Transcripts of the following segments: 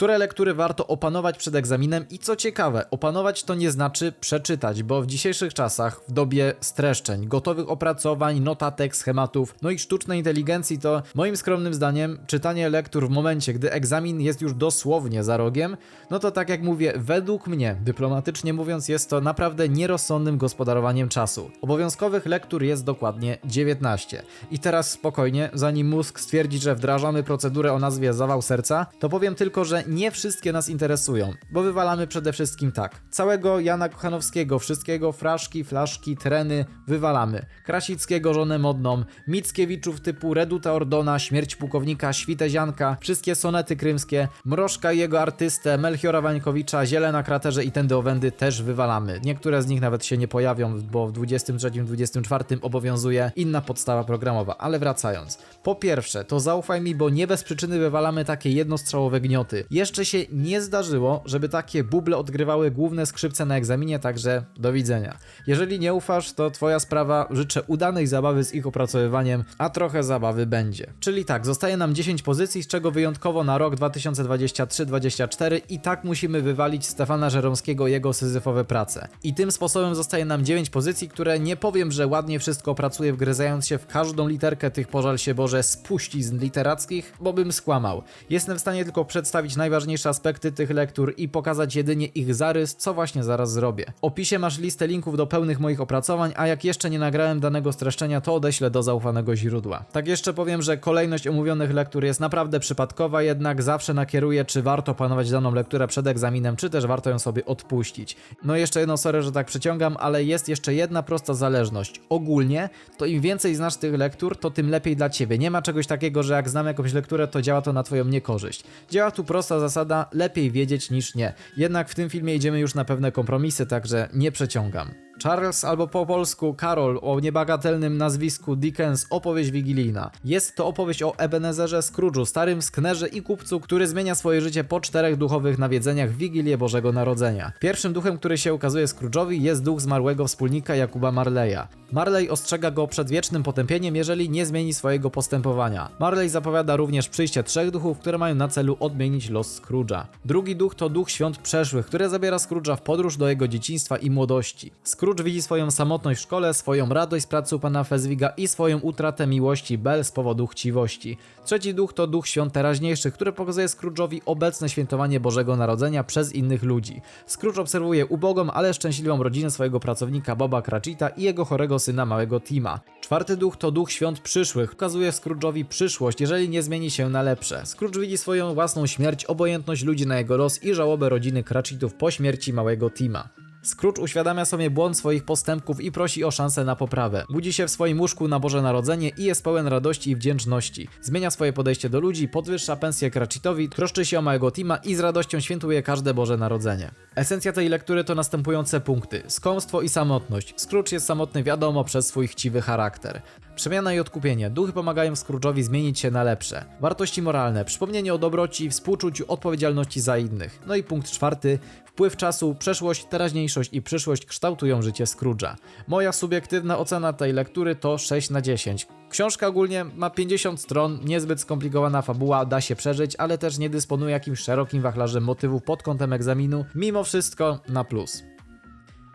Które lektury warto opanować przed egzaminem i co ciekawe, opanować to nie znaczy przeczytać, bo w dzisiejszych czasach, w dobie streszczeń, gotowych opracowań, notatek, schematów, no i sztucznej inteligencji, to moim skromnym zdaniem czytanie lektur w momencie, gdy egzamin jest już dosłownie za rogiem, no to tak jak mówię, według mnie, dyplomatycznie mówiąc, jest to naprawdę nierozsądnym gospodarowaniem czasu. Obowiązkowych lektur jest dokładnie 19. I teraz spokojnie, zanim mózg stwierdzi, że wdrażamy procedurę o nazwie zawał serca, to powiem tylko, że nie wszystkie nas interesują, bo wywalamy przede wszystkim tak. Całego Jana Kochanowskiego, wszystkiego fraszki, flaszki, treny wywalamy. Krasickiego żonę modną, Mickiewiczów typu Reduta Ordona, Śmierć pułkownika, Świtezianka, wszystkie sonety krymskie, Mrożka i jego artystę, Melchiora Wańkowicza, Ziele na kraterze i Tędy Owędy też wywalamy. Niektóre z nich nawet się nie pojawią, bo w 23-24 obowiązuje inna podstawa programowa. Ale wracając. Po pierwsze, to zaufaj mi, bo nie bez przyczyny wywalamy takie jednostrzałowe gnioty. Jeszcze się nie zdarzyło, żeby takie buble odgrywały główne skrzypce na egzaminie, także do widzenia. Jeżeli nie ufasz, to twoja sprawa. Życzę udanej zabawy z ich opracowywaniem, a trochę zabawy będzie. Czyli tak, zostaje nam 10 pozycji, z czego wyjątkowo na rok 2023-2024 i tak musimy wywalić Stefana Żeromskiego i jego syzyfowe prace. I tym sposobem zostaje nam 9 pozycji, które nie powiem, że ładnie wszystko opracuje, wgryzając się w każdą literkę tych pożal się Boże spuścizn literackich, bo bym skłamał. Jestem w stanie tylko przedstawić najważniejsze aspekty tych lektur i pokazać jedynie ich zarys, co właśnie zaraz zrobię. W opisie masz listę linków do pełnych moich opracowań, a jak jeszcze nie nagrałem danego streszczenia, to odeślę do zaufanego źródła. Tak jeszcze powiem, że kolejność omówionych lektur jest naprawdę przypadkowa, jednak zawsze nakieruję, czy warto panować daną lekturę przed egzaminem, czy też warto ją sobie odpuścić. No i jeszcze jedno, sorry, że tak przeciągam, ale jest jeszcze jedna prosta zależność. Ogólnie, to im więcej znasz tych lektur, to tym lepiej dla ciebie. Nie ma czegoś takiego, że jak znam jakąś lekturę, to działa to na twoją niekorzyść. Działa tu prosta zasada, lepiej wiedzieć niż nie. Jednak w tym filmie idziemy już na pewne kompromisy, także nie przeciągam. Charles albo po polsku Karol o niebagatelnym nazwisku Dickens opowieść wigilijna. Jest to opowieść o Ebenezerze Scrooge'u, starym sknerze i kupcu, który zmienia swoje życie po czterech duchowych nawiedzeniach w Wigilię Bożego Narodzenia. Pierwszym duchem, który się ukazuje Scrooge'owi jest duch zmarłego wspólnika Jakuba Marleya. Marley ostrzega go przed wiecznym potępieniem, jeżeli nie zmieni swojego postępowania. Marley zapowiada również przyjście trzech duchów, które mają na celu odmienić los Scrooge'a. Drugi duch to duch świąt przeszłych, który zabiera Scrooge'a w podróż do jego dzieciństwa i młodości. Scrooge widzi swoją samotność w szkole, swoją radość z pracy u pana Fezwiga i swoją utratę miłości Bell z powodu chciwości. Trzeci duch to duch świąt teraźniejszych, który pokazuje Scrooge'owi obecne świętowanie Bożego Narodzenia przez innych ludzi. Scrooge obserwuje ubogą, ale szczęśliwą rodzinę swojego pracownika Boba Cratchita i jego chorego syna małego Tima. Czwarty duch to duch świąt przyszłych, pokazuje Scrooge'owi przyszłość, jeżeli nie zmieni się na lepsze. Scrooge widzi swoją własną śmierć, obojętność ludzi na jego los i żałobę rodziny Cratchitów po śmierci małego Tima. Scrooge uświadamia sobie błąd swoich postępków i prosi o szansę na poprawę. Budzi się w swoim łóżku na Boże Narodzenie i jest pełen radości i wdzięczności. Zmienia swoje podejście do ludzi, podwyższa pensję Cratchitowi, troszczy się o małego Tima i z radością świętuje każde Boże Narodzenie. Esencja tej lektury to następujące punkty. Skąstwo i samotność. Scrooge jest samotny wiadomo przez swój chciwy charakter. Przemiana i odkupienie. Duchy pomagają Scrooge'owi zmienić się na lepsze. Wartości moralne. Przypomnienie o dobroci, współczuciu, odpowiedzialności za innych. No i punkt czwarty. Wpływ czasu, przeszłość, teraźniejszość i przyszłość kształtują życie Scrooge'a. Moja subiektywna ocena tej lektury to 6 na 10. Książka ogólnie ma 50 stron, niezbyt skomplikowana fabuła, da się przeżyć, ale też nie dysponuje jakimś szerokim wachlarzem motywów pod kątem egzaminu. Mimo wszystko na plus.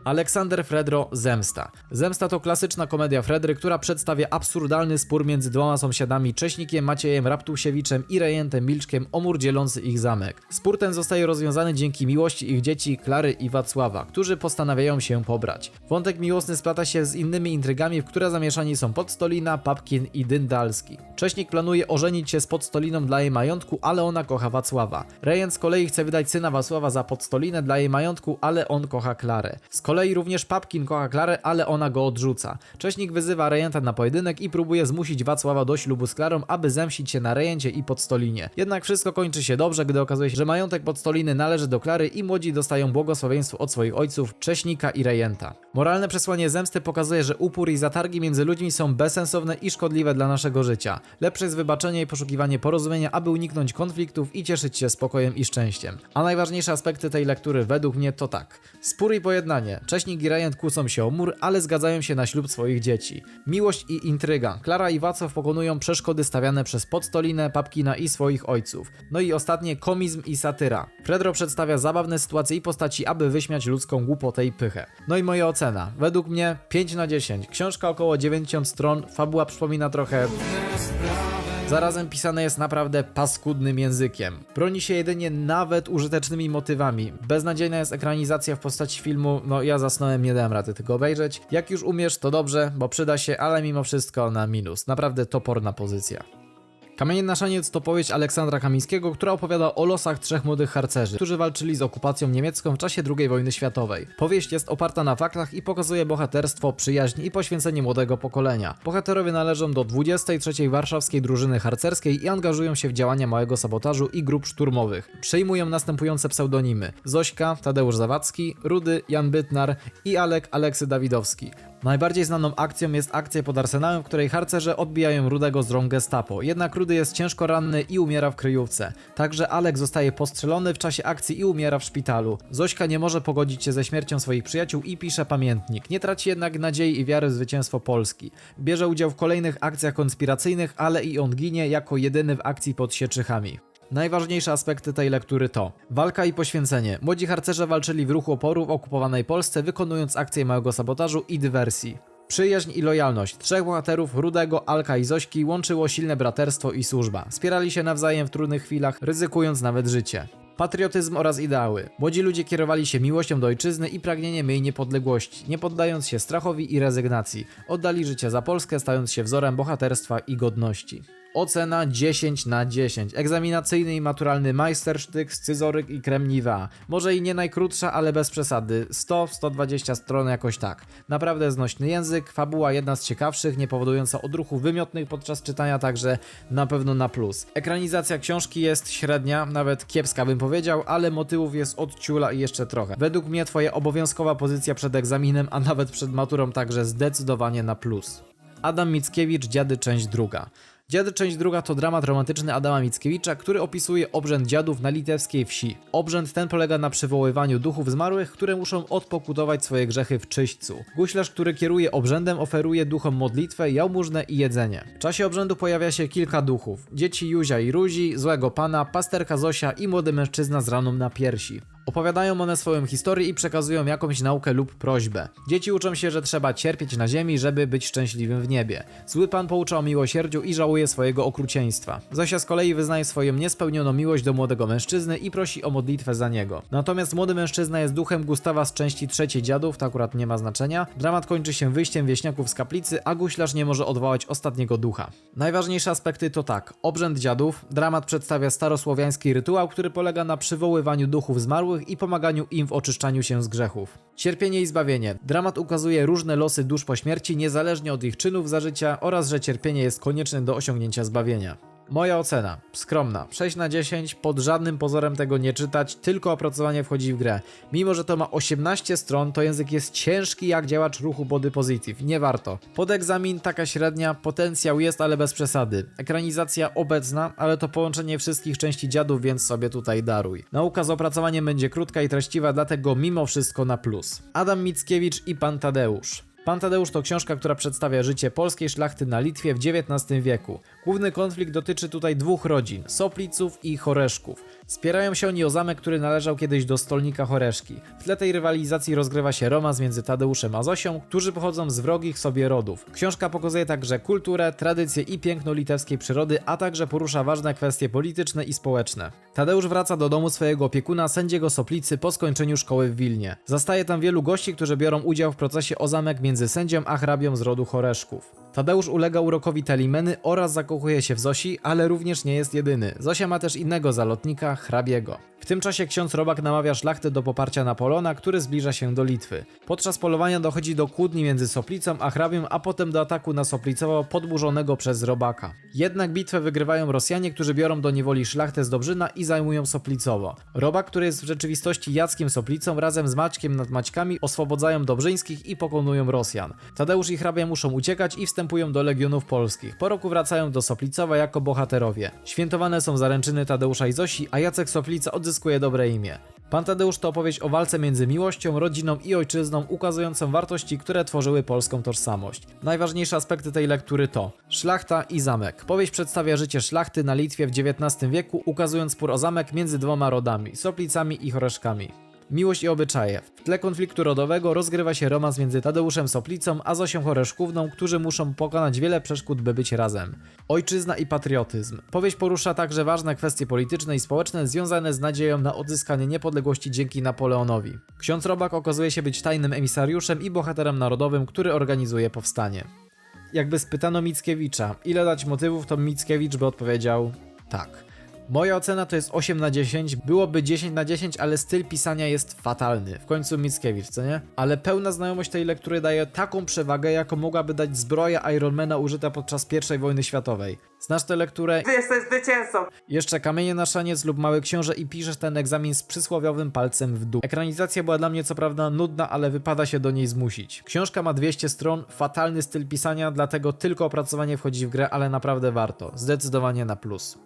Aleksander Fredro Zemsta. Zemsta to klasyczna komedia Fredry, która przedstawia absurdalny spór między dwoma sąsiadami Cześnikiem Maciejem Raptusiewiczem i Rejentem Milczkiem o mur dzielący ich zamek. Spór ten zostaje rozwiązany dzięki miłości ich dzieci Klary i Wacława, którzy postanawiają się pobrać. Wątek miłosny splata się z innymi intrygami, w które zamieszani są Podstolina, Papkin i Dyndalski. Cześnik planuje ożenić się z Podstoliną dla jej majątku, ale ona kocha Wacława. Rejent z kolei chce wydać syna Wacława za Podstolinę dla jej majątku, ale on kocha Klarę. Z kolei również Papkin kocha Klarę, ale ona go odrzuca. Cześnik wyzywa Rejenta na pojedynek i próbuje zmusić Wacława do ślubu z Klarą, aby zemścić się na Rejencie i Podstolinie. Jednak wszystko kończy się dobrze, gdy okazuje się, że majątek Podstoliny należy do Klary i młodzi dostają błogosławieństwo od swoich ojców, Cześnika i Rejenta. Moralne przesłanie zemsty pokazuje, że upór i zatargi między ludźmi są bezsensowne i szkodliwe dla naszego życia. Lepsze jest wybaczenie i poszukiwanie porozumienia, aby uniknąć konfliktów i cieszyć się spokojem i szczęściem. A najważniejsze aspekty tej lektury według mnie to tak. Spór i pojednanie. Cześnik i Rejent kłócą się o mur, ale zgadzają się na ślub swoich dzieci. Miłość i intryga. Klara i Wacław pokonują przeszkody stawiane przez Podstolinę, Papkina i swoich ojców. No i ostatnie komizm i satyra. Fredro przedstawia zabawne sytuacje i postaci, aby wyśmiać ludzką głupotę i pychę. No i moja ocena. Według mnie 5 na 10. Książka około 90 stron, fabuła przypomina trochę Zarazem pisane jest naprawdę paskudnym językiem. Broni się jedynie nawet użytecznymi motywami. Beznadziejna jest ekranizacja w postaci filmu, no ja zasnąłem, nie dałem rady tego obejrzeć. Jak już umiesz, to dobrze, bo przyda się, ale mimo wszystko na minus. Naprawdę toporna pozycja. Kamienie na szaniec to powieść Aleksandra Kamińskiego, która opowiada o losach trzech młodych harcerzy, którzy walczyli z okupacją niemiecką w czasie II wojny światowej. Powieść jest oparta na faktach i pokazuje bohaterstwo, przyjaźń i poświęcenie młodego pokolenia. Bohaterowie należą do 23. Warszawskiej Drużyny Harcerskiej i angażują się w działania małego sabotażu i grup szturmowych. Przejmują następujące pseudonimy: Zośka, Tadeusz Zawadzki, Rudy, Jan Bytnar i Alek Aleksy Dawidowski. Najbardziej znaną akcją jest akcja pod Arsenałem, w której harcerze odbijają Rudego z rąk gestapo. Jednak Rudy jest ciężko ranny i umiera w kryjówce. Także Alek zostaje postrzelony w czasie akcji i umiera w szpitalu. Zośka nie może pogodzić się ze śmiercią swoich przyjaciół i pisze pamiętnik. Nie traci jednak nadziei i wiary w zwycięstwo Polski. Bierze udział w kolejnych akcjach konspiracyjnych, ale i on ginie jako jedyny w akcji pod Sieczychami. Najważniejsze aspekty tej lektury to walka i poświęcenie. Młodzi harcerze walczyli w ruchu oporu w okupowanej Polsce, wykonując akcje małego sabotażu i dywersji. Przyjaźń i lojalność. Trzech bohaterów, Rudego, Alka i Zośki, łączyło silne braterstwo i służba. Wspierali się nawzajem w trudnych chwilach, ryzykując nawet życie. Patriotyzm oraz ideały. Młodzi ludzie kierowali się miłością do ojczyzny i pragnieniem jej niepodległości, nie poddając się strachowi i rezygnacji. Oddali życie za Polskę, stając się wzorem bohaterstwa i godności. Ocena 10 na 10. Egzaminacyjny i maturalny majstersztyk, scyzoryk i kremniwa. Może i nie najkrótsza, ale bez przesady. 100-120 stron jakoś tak. Naprawdę znośny język, fabuła jedna z ciekawszych, nie powodująca odruchów wymiotnych podczas czytania, także na pewno na plus. Ekranizacja książki jest średnia, nawet kiepska bym powiedział, ale motywów jest od ciula i jeszcze trochę. Według mnie twoja obowiązkowa pozycja przed egzaminem, a nawet przed maturą także zdecydowanie na plus. Adam Mickiewicz, Dziady, część druga. Dziady część druga to dramat romantyczny Adama Mickiewicza, który opisuje obrzęd dziadów na litewskiej wsi. Obrzęd ten polega na przywoływaniu duchów zmarłych, które muszą odpokutować swoje grzechy w czyśćcu. Guślarz, który kieruje obrzędem, oferuje duchom modlitwę, jałmużnę i jedzenie. W czasie obrzędu pojawia się kilka duchów. Dzieci Józia i Ruzi, złego pana, pasterka Zosia i młody mężczyzna z raną na piersi. Opowiadają one swoją historię i przekazują jakąś naukę lub prośbę. Dzieci uczą się, że trzeba cierpieć na ziemi, żeby być szczęśliwym w niebie. Zły pan poucza o miłosierdziu i żałuje swojego okrucieństwa. Zosia z kolei wyznaje swoją niespełnioną miłość do młodego mężczyzny i prosi o modlitwę za niego. Natomiast młody mężczyzna jest duchem Gustawa z części trzeciej dziadów, to akurat nie ma znaczenia. Dramat kończy się wyjściem wieśniaków z kaplicy, a guślarz nie może odwołać ostatniego ducha. Najważniejsze aspekty to tak. Obrzęd dziadów. Dramat przedstawia starosłowiański rytuał, który polega na przywoływaniu duchów zmarłych i pomaganiu im w oczyszczaniu się z grzechów. Cierpienie i zbawienie. Dramat ukazuje różne losy dusz po śmierci, niezależnie od ich czynów za życia oraz że cierpienie jest konieczne do osiągnięcia zbawienia. Moja ocena, skromna, 6 na 10, pod żadnym pozorem tego nie czytać, tylko opracowanie wchodzi w grę. Mimo, że to ma 18 stron, to język jest ciężki jak działacz ruchu body positive, nie warto. Pod egzamin taka średnia, potencjał jest, ale bez przesady. Ekranizacja obecna, ale to połączenie wszystkich części dziadów, więc sobie tutaj daruj. Nauka z opracowaniem będzie krótka i treściwa, dlatego mimo wszystko na plus. Adam Mickiewicz i Pan Tadeusz. Pan Tadeusz to książka, która przedstawia życie polskiej szlachty na Litwie w XIX wieku. Główny konflikt dotyczy tutaj dwóch rodzin, Sopliców i Choreszków. Spierają się oni o zamek, który należał kiedyś do stolnika Choreszki. W tle tej rywalizacji rozgrywa się romans między Tadeuszem a Zosią, którzy pochodzą z wrogich sobie rodów. Książka pokazuje także kulturę, tradycje i piękno litewskiej przyrody, a także porusza ważne kwestie polityczne i społeczne. Tadeusz wraca do domu swojego opiekuna, sędziego Soplicy, po skończeniu szkoły w Wilnie. Zastaje tam wielu gości, którzy biorą udział w procesie o zamek między sędzią a hrabią z rodu Choreszków. Tadeusz ulega urokowi Telimeny oraz zakochuje się w Zosi, ale również nie jest jedyny. Zosia ma też innego zalotnika, hrabiego. W tym czasie ksiądz Robak namawia szlachtę do poparcia Napoleona, który zbliża się do Litwy. Podczas polowania dochodzi do kłótni między Soplicą a hrabią, a potem do ataku na Soplicowo podburzonego przez Robaka. Jednak bitwę wygrywają Rosjanie, którzy biorą do niewoli szlachtę z Dobrzyna i zajmują Soplicowo. Robak, który jest w rzeczywistości Jackiem Soplicą, razem z Maćkiem nad Maćkami oswobodzają Dobrzyńskich i pokonują Rosjan. Tadeusz i hrabia muszą uciekać i wstępują do legionów polskich. Po roku wracają do Soplicowa jako bohaterowie. Świętowane są zaręczyny Tadeusza i Zosi, a Jacek Soplica odzyskuje dobre imię. Pan Tadeusz to opowieść o walce między miłością, rodziną i ojczyzną, ukazującą wartości, które tworzyły polską tożsamość. Najważniejsze aspekty tej lektury to Szlachta i zamek. Powieść przedstawia życie szlachty na Litwie w XIX wieku, ukazując spór o zamek między dwoma rodami Soplicami i Choreszkami. Miłość i obyczaje. W tle konfliktu rodowego rozgrywa się romans między Tadeuszem Soplicą a Zosią Choreszkówną, którzy muszą pokonać wiele przeszkód, by być razem. Ojczyzna i patriotyzm. Powieść porusza także ważne kwestie polityczne i społeczne związane z nadzieją na odzyskanie niepodległości dzięki Napoleonowi. Ksiądz Robak okazuje się być tajnym emisariuszem i bohaterem narodowym, który organizuje powstanie. Jakby spytano Mickiewicza, ile dać motywów, to Mickiewicz by odpowiedział tak. Moja ocena to jest 8 na 10, byłoby 10 na 10, ale styl pisania jest fatalny. W końcu Mickiewicz, co nie? Ale pełna znajomość tej lektury daje taką przewagę, jaką mogłaby dać zbroja Ironmana użyta podczas I wojny światowej. Znasz tę lekturę? Ty jesteś zwycięzcą! Jeszcze Kamienie na szaniec lub Mały Książę i piszesz ten egzamin z przysłowiowym palcem w dół. Ekranizacja była dla mnie co prawda nudna, ale wypada się do niej zmusić. Książka ma 200 stron, fatalny styl pisania, dlatego tylko opracowanie wchodzi w grę, ale naprawdę warto. Zdecydowanie na plus.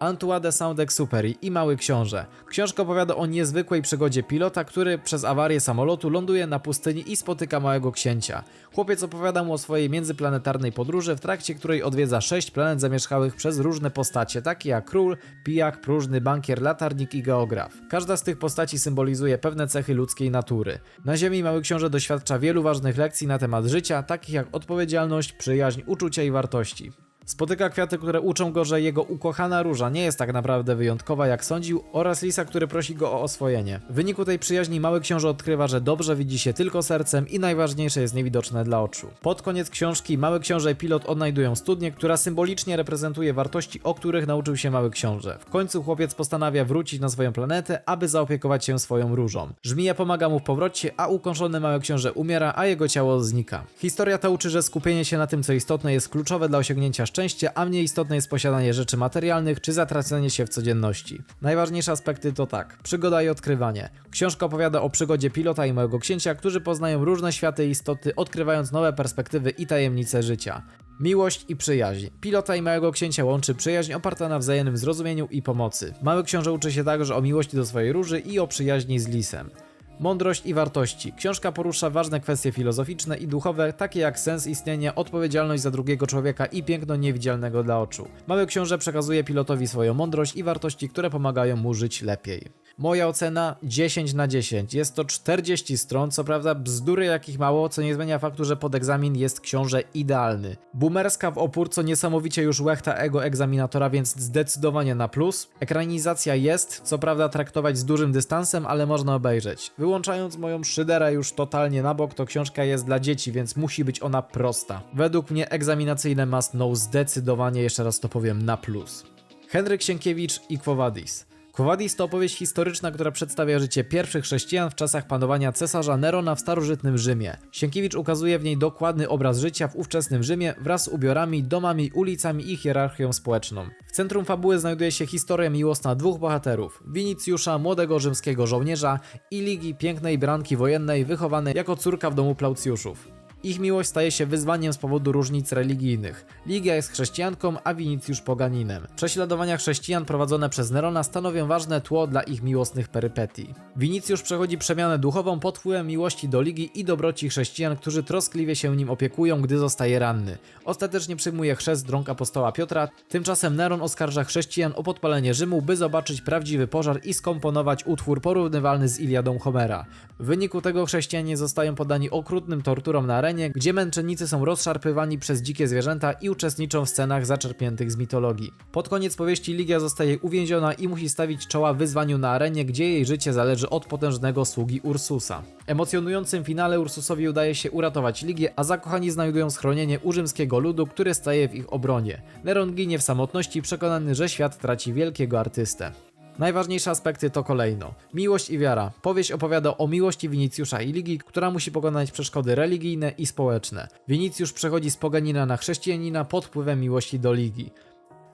Antoine de Saint-Exupéry i Mały Książę. Książka opowiada o niezwykłej przygodzie pilota, który przez awarię samolotu ląduje na pustyni i spotyka Małego Księcia. Chłopiec opowiada mu o swojej międzyplanetarnej podróży, w trakcie której odwiedza sześć planet zamieszkałych przez różne postacie, takie jak król, pijak, próżny, bankier, latarnik i geograf. Każda z tych postaci symbolizuje pewne cechy ludzkiej natury. Na Ziemi Mały Książę doświadcza wielu ważnych lekcji na temat życia, takich jak odpowiedzialność, przyjaźń, uczucia i wartości. Spotyka kwiaty, które uczą go, że jego ukochana róża nie jest tak naprawdę wyjątkowa jak sądził, oraz lisa, który prosi go o oswojenie. W wyniku tej przyjaźni mały książę odkrywa, że dobrze widzi się tylko sercem i najważniejsze jest niewidoczne dla oczu. Pod koniec książki mały książę i pilot odnajdują studnię, która symbolicznie reprezentuje wartości, o których nauczył się mały książę. W końcu chłopiec postanawia wrócić na swoją planetę, aby zaopiekować się swoją różą. Żmija pomaga mu w powrocie, a ukończony mały książę umiera, a jego ciało znika. Historia ta uczy, że skupienie się na tym, co istotne, jest kluczowe dla osiągnięcia szczęścia, a mniej istotne jest posiadanie rzeczy materialnych czy zatracenie się w codzienności. Najważniejsze aspekty to tak: przygoda i odkrywanie. Książka opowiada o przygodzie pilota i małego księcia, którzy poznają różne światy i istoty, odkrywając nowe perspektywy i tajemnice życia. Miłość i przyjaźń. Pilota i małego księcia łączy przyjaźń oparta na wzajemnym zrozumieniu i pomocy. Mały książę uczy się także o miłości do swojej róży i o przyjaźni z lisem. Mądrość i wartości. Książka porusza ważne kwestie filozoficzne i duchowe, takie jak sens istnienia, odpowiedzialność za drugiego człowieka i piękno niewidzialnego dla oczu. Mały książę przekazuje pilotowi swoją mądrość i wartości, które pomagają mu żyć lepiej. Moja ocena 10 na 10. Jest to 40 stron, co prawda bzdury jakich mało, co nie zmienia faktu, że pod egzamin jest książę idealny. Boomerska w opór, co niesamowicie już łechta ego egzaminatora, więc zdecydowanie na plus. Ekranizacja jest, co prawda traktować z dużym dystansem, ale można obejrzeć. Wyłączając moją szyderę już totalnie na bok, to książka jest dla dzieci, więc musi być ona prosta. Według mnie egzaminacyjne must know zdecydowanie, jeszcze raz to powiem, na plus. Henryk Sienkiewicz i Quo Vadis. Quo to opowieść historyczna, która przedstawia życie pierwszych chrześcijan w czasach panowania cesarza Nerona w starożytnym Rzymie. Sienkiewicz ukazuje w niej dokładny obraz życia w ówczesnym Rzymie wraz z ubiorami, domami, ulicami i hierarchią społeczną. W centrum fabuły znajduje się historia miłosna dwóch bohaterów: Winicjusza, młodego rzymskiego żołnierza i Ligi, pięknej branki wojennej, wychowanej jako córka w domu Plaucjuszów. Ich miłość staje się wyzwaniem z powodu różnic religijnych. Ligia jest chrześcijanką, a Winicjusz poganinem. Prześladowania chrześcijan prowadzone przez Nerona stanowią ważne tło dla ich miłosnych perypetii. Winicjusz przechodzi przemianę duchową pod wpływem miłości do Ligi i dobroci chrześcijan, którzy troskliwie się nim opiekują, gdy zostaje ranny. Ostatecznie przyjmuje chrzest drąg apostoła Piotra, tymczasem Neron oskarża chrześcijan o podpalenie Rzymu, by zobaczyć prawdziwy pożar i skomponować utwór porównywalny z Iliadą Homera. W wyniku tego chrześcijanie zostają poddani okrutnym torturom na arenie, gdzie męczennicy są rozszarpywani przez dzikie zwierzęta i uczestniczą w scenach zaczerpniętych z mitologii. Pod koniec powieści Ligia zostaje uwięziona i musi stawić czoła wyzwaniu na arenie, gdzie jej życie zależy od potężnego sługi Ursusa. Emocjonującym finale Ursusowi udaje się uratować Ligię, a zakochani znajdują schronienie u rzymskiego ludu, który staje w ich obronie. Neron ginie w samotności, przekonany, że świat traci wielkiego artystę. Najważniejsze aspekty to kolejno. Miłość i wiara. Powieść opowiada o miłości Winicjusza i Ligi, która musi pokonać przeszkody religijne i społeczne. Winicjusz przechodzi z poganina na chrześcijanina pod wpływem miłości do Ligi.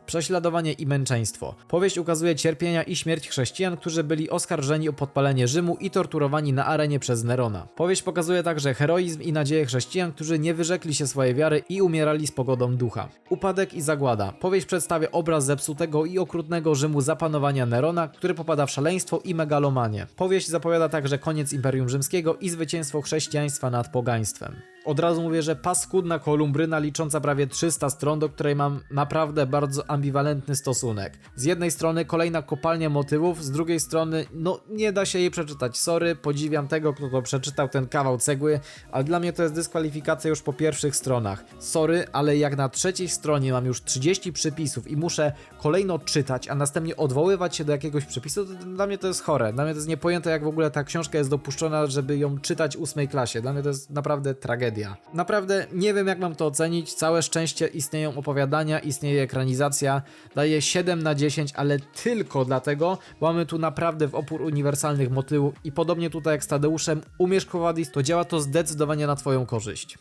Prześladowanie i męczeństwo. Powieść ukazuje cierpienia i śmierć chrześcijan, którzy byli oskarżeni o podpalenie Rzymu i torturowani na arenie przez Nerona. Powieść pokazuje także heroizm i nadzieję chrześcijan, którzy nie wyrzekli się swojej wiary i umierali z pogodą ducha. Upadek i zagłada. Powieść przedstawia obraz zepsutego i okrutnego Rzymu zapanowania Nerona, który popada w szaleństwo i megalomanię. Powieść zapowiada także koniec Imperium Rzymskiego i zwycięstwo chrześcijaństwa nad pogaństwem. Od razu mówię, że paskudna kolumbryna licząca prawie 300 stron, do której mam naprawdę bardzo ambiwalentny stosunek. Z jednej strony kolejna kopalnia motywów, z drugiej strony, no nie da się jej przeczytać. Sorry, podziwiam tego, kto to przeczytał ten kawał cegły, ale dla mnie to jest dyskwalifikacja już po pierwszych stronach. Sorry, ale jak na trzeciej stronie mam już 30 przypisów i muszę kolejno czytać, a następnie odwoływać się do jakiegoś przepisu, to dla mnie to jest chore. Dla mnie to jest niepojęte, jak w ogóle ta książka jest dopuszczona, żeby ją czytać ósmej klasie. Dla mnie to jest naprawdę tragedia. Naprawdę nie wiem, jak mam to ocenić. Całe szczęście istnieją opowiadania, istnieje ekranizacja. Daję 7 na 10, ale tylko dlatego, bo mamy tu naprawdę w opór uniwersalnych motywów i podobnie tutaj jak z Tadeuszem, umiesz Kowadis, to działa to zdecydowanie na Twoją korzyść.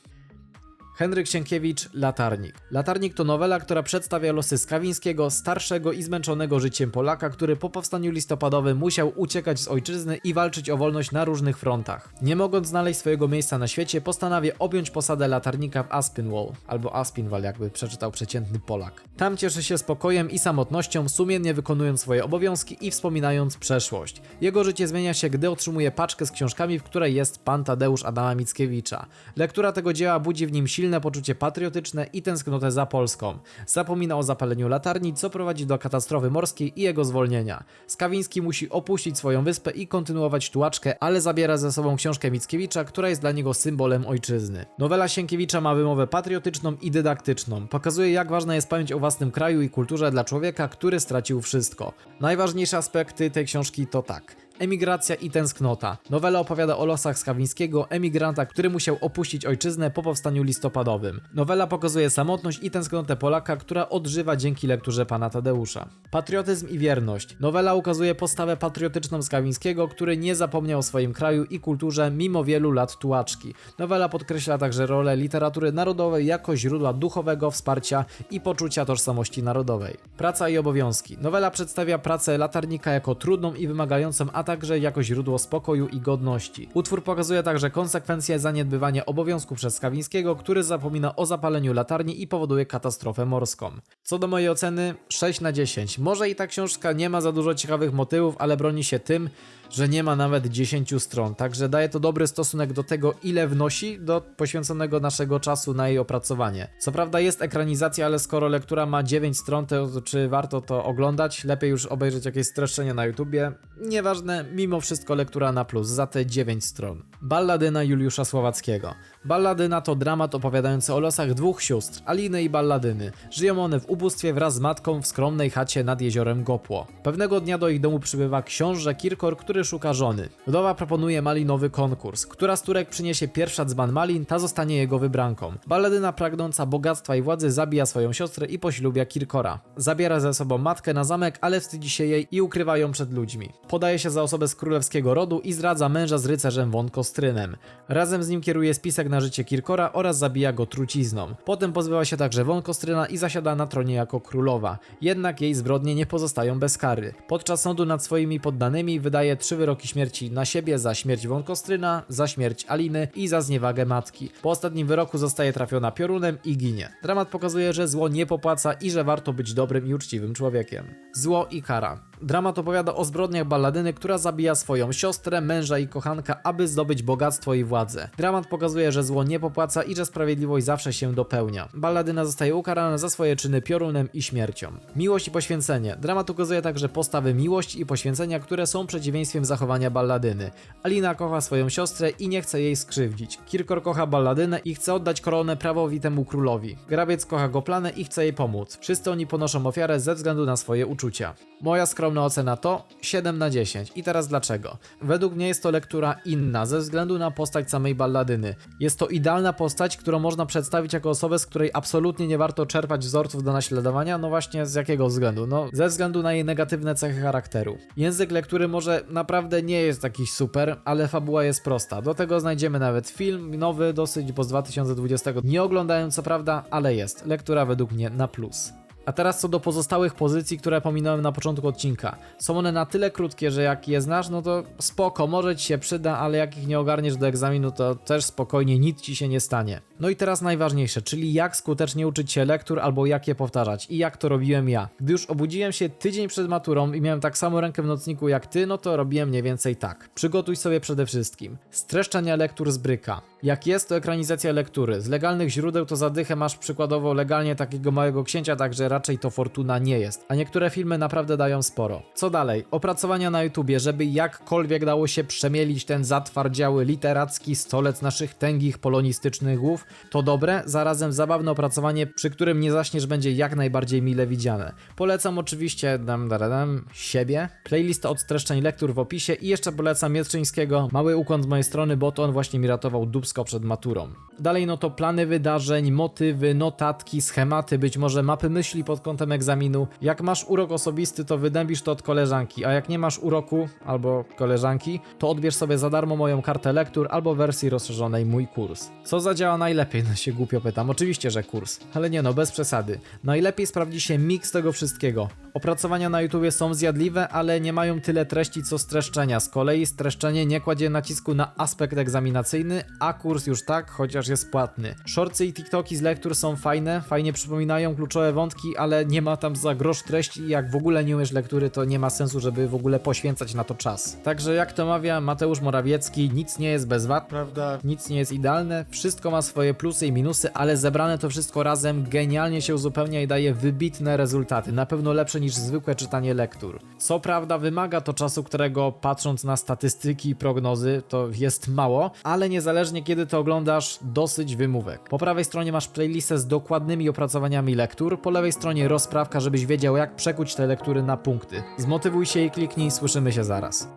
Henryk Sienkiewicz, Latarnik. Latarnik to nowela, która przedstawia losy Skawińskiego, starszego i zmęczonego życiem Polaka, który po powstaniu listopadowym musiał uciekać z ojczyzny i walczyć o wolność na różnych frontach. Nie mogąc znaleźć swojego miejsca na świecie, postanawia objąć posadę latarnika w Aspinwall, albo Aspinwall, jakby przeczytał przeciętny Polak. Tam cieszy się spokojem i samotnością, sumiennie wykonując swoje obowiązki i wspominając przeszłość. Jego życie zmienia się, gdy otrzymuje paczkę z książkami, w której jest pan Tadeusz Adama Mickiewicza. Lektura tego dzieła budzi w nim silne poczucie patriotyczne i tęsknotę za Polską. Zapomina o zapaleniu latarni, co prowadzi do katastrofy morskiej i jego zwolnienia. Skawiński musi opuścić swoją wyspę i kontynuować tułaczkę, ale zabiera ze sobą książkę Mickiewicza, która jest dla niego symbolem ojczyzny. Nowela Sienkiewicza ma wymowę patriotyczną i dydaktyczną. Pokazuje jak ważna jest pamięć o własnym kraju i kulturze dla człowieka, który stracił wszystko. Najważniejsze aspekty tej książki to tak. Emigracja i tęsknota. Nowela opowiada o losach Skawińskiego, emigranta, który musiał opuścić ojczyznę po powstaniu listopadowym. Nowela pokazuje samotność i tęsknotę Polaka, która odżywa dzięki lekturze pana Tadeusza. Patriotyzm i wierność. Nowela ukazuje postawę patriotyczną Skawińskiego, który nie zapomniał o swoim kraju i kulturze mimo wielu lat tułaczki. Nowela podkreśla także rolę literatury narodowej jako źródła duchowego wsparcia i poczucia tożsamości narodowej. Praca i obowiązki. Nowela przedstawia pracę latarnika jako trudną i wymagającą, także jako źródło spokoju i godności. Utwór pokazuje także konsekwencje zaniedbywania obowiązków przez Skawińskiego, który zapomina o zapaleniu latarni i powoduje katastrofę morską. Co do mojej oceny, 6 na 10. Może i ta książka nie ma za dużo ciekawych motywów, ale broni się tym, że nie ma nawet 10 stron, także daje to dobry stosunek do tego, ile wnosi do poświęconego naszego czasu na jej opracowanie. Co prawda jest ekranizacja, ale skoro lektura ma 9 stron, to czy warto to oglądać? Lepiej już obejrzeć jakieś streszczenie na YouTubie. Nieważne, mimo wszystko lektura na plus, za te 9 stron. Balladyna Juliusza Słowackiego. Balladyna to dramat opowiadający o losach dwóch sióstr, Aliny i Balladyny. Żyją one w ubóstwie wraz z matką w skromnej chacie nad jeziorem Gopło. Pewnego dnia do ich domu przybywa książę Kirkor, który szuka żony. Wdowa proponuje malinowy konkurs. Która z turek przyniesie pierwsza dzban malin, ta zostanie jego wybranką. Balladyna pragnąca bogactwa i władzy zabija swoją siostrę i poślubia Kirkora. Zabiera ze sobą matkę na zamek, ale wstydzi się jej i ukrywa ją przed ludźmi. Podaje się za osobę z królewskiego rodu i zdradza męża z rycerzem von Kostrynem. Razem z nim kieruje spisek na życie Kirkora oraz zabija go trucizną. Potem pozbywa się także von Kostryna i zasiada na tronie jako królowa. Jednak jej zbrodnie nie pozostają bez kary. Podczas sądu nad swoimi poddanymi wydaje trzy wyroki śmierci na siebie za śmierć von Kostryna, za śmierć Aliny i za zniewagę matki. Po ostatnim wyroku zostaje trafiona piorunem i ginie. Dramat pokazuje, że zło nie popłaca i że warto być dobrym i uczciwym człowiekiem. Zło i kara. Dramat opowiada o zbrodniach balladyny, która zabija swoją siostrę, męża i kochanka, aby zdobyć bogactwo i władzę. Dramat pokazuje, że zło nie popłaca i że sprawiedliwość zawsze się dopełnia. Balladyna zostaje ukarana za swoje czyny piorunem i śmiercią. Miłość i poświęcenie. Dramat ukazuje także postawy miłości i poświęcenia, które są przeciwieństwem zachowania balladyny. Alina kocha swoją siostrę i nie chce jej skrzywdzić. Kirkor kocha balladynę i chce oddać koronę prawowitemu królowi. Grabiec kocha Goplanę i chce jej pomóc. Wszyscy oni ponoszą ofiarę ze względu na swoje uczucia. Moja skromna ocena to 7 na 10. I teraz dlaczego? Według mnie jest to lektura inna ze względu na postać samej balladyny. Jest to idealna postać, którą można przedstawić jako osobę, z której absolutnie nie warto czerpać wzorców do naśladowania. No właśnie z jakiego względu? No ze względu na jej negatywne cechy charakteru. Język lektury może naprawdę nie jest jakiś super, ale fabuła jest prosta. Do tego znajdziemy nawet film nowy, dosyć, bo z 2020. Nie oglądałem co prawda, ale jest. Lektura według mnie na plus. A teraz co do pozostałych pozycji, które pominąłem na początku odcinka. Są one na tyle krótkie, że jak je znasz, no to spoko, może ci się przyda, ale jak ich nie ogarniesz do egzaminu, to też spokojnie, nic ci się nie stanie. No i teraz najważniejsze, czyli jak skutecznie uczyć się lektur albo jak je powtarzać i jak to robiłem ja. Gdy już obudziłem się tydzień przed maturą i miałem tak samo rękę w nocniku jak ty, no to robiłem mniej więcej tak. Przygotuj sobie przede wszystkim streszczenia lektur z bryka. Jak jest to ekranizacja lektury. Z legalnych źródeł to zadychę masz przykładowo legalnie takiego małego księcia, także raczej to fortuna nie jest. A niektóre filmy naprawdę dają sporo. Co dalej? Opracowania na YouTubie, żeby jakkolwiek dało się przemielić ten zatwardziały literacki stolec naszych tęgich polonistycznych głów, to dobre, zarazem zabawne opracowanie, przy którym nie zaśniesz będzie jak najbardziej mile widziane. Polecam oczywiście dam, dam, dam, siebie, playlistę od streszczeń lektur w opisie i jeszcze polecam Miestrzyńskiego, mały ukłon z mojej strony, bo to on właśnie mi ratował dubsko przed maturą. Dalej no to plany wydarzeń, motywy, notatki, schematy, być może mapy myśli pod kątem egzaminu. Jak masz urok osobisty, to wydębisz to od koleżanki, a jak nie masz uroku albo koleżanki, to odbierz sobie za darmo moją kartę lektur albo wersji rozszerzonej mój kurs. Co zadziała najlepiej? No się głupio pytam. Oczywiście, że kurs. Ale nie no, bez przesady. Najlepiej sprawdzi się miks tego wszystkiego. Opracowania na YouTubie są zjadliwe, ale nie mają tyle treści co streszczenia. Z kolei streszczenie nie kładzie nacisku na aspekt egzaminacyjny, a kurs już tak, chociaż jest płatny. Shortsy i TikToki z lektur są fajne, fajnie przypominają kluczowe wątki, ale nie ma tam za grosz treści i jak w ogóle nie umiesz lektury, to nie ma sensu, żeby w ogóle poświęcać na to czas. Także jak to mawia Mateusz Morawiecki, nic nie jest bez wad, Prawda? nic nie jest idealne, wszystko ma swoje plusy i minusy, ale zebrane to wszystko razem genialnie się uzupełnia i daje wybitne rezultaty, na pewno lepsze niż zwykłe czytanie lektur. Co prawda wymaga to czasu, którego patrząc na statystyki i prognozy to jest mało, ale niezależnie kiedy to oglądasz, dosyć wymówek. Po prawej stronie masz playlistę z dokładnymi opracowaniami lektur, po lewej stronie rozprawka, żebyś wiedział jak przekuć te lektury na punkty. Zmotywuj się i kliknij, słyszymy się zaraz.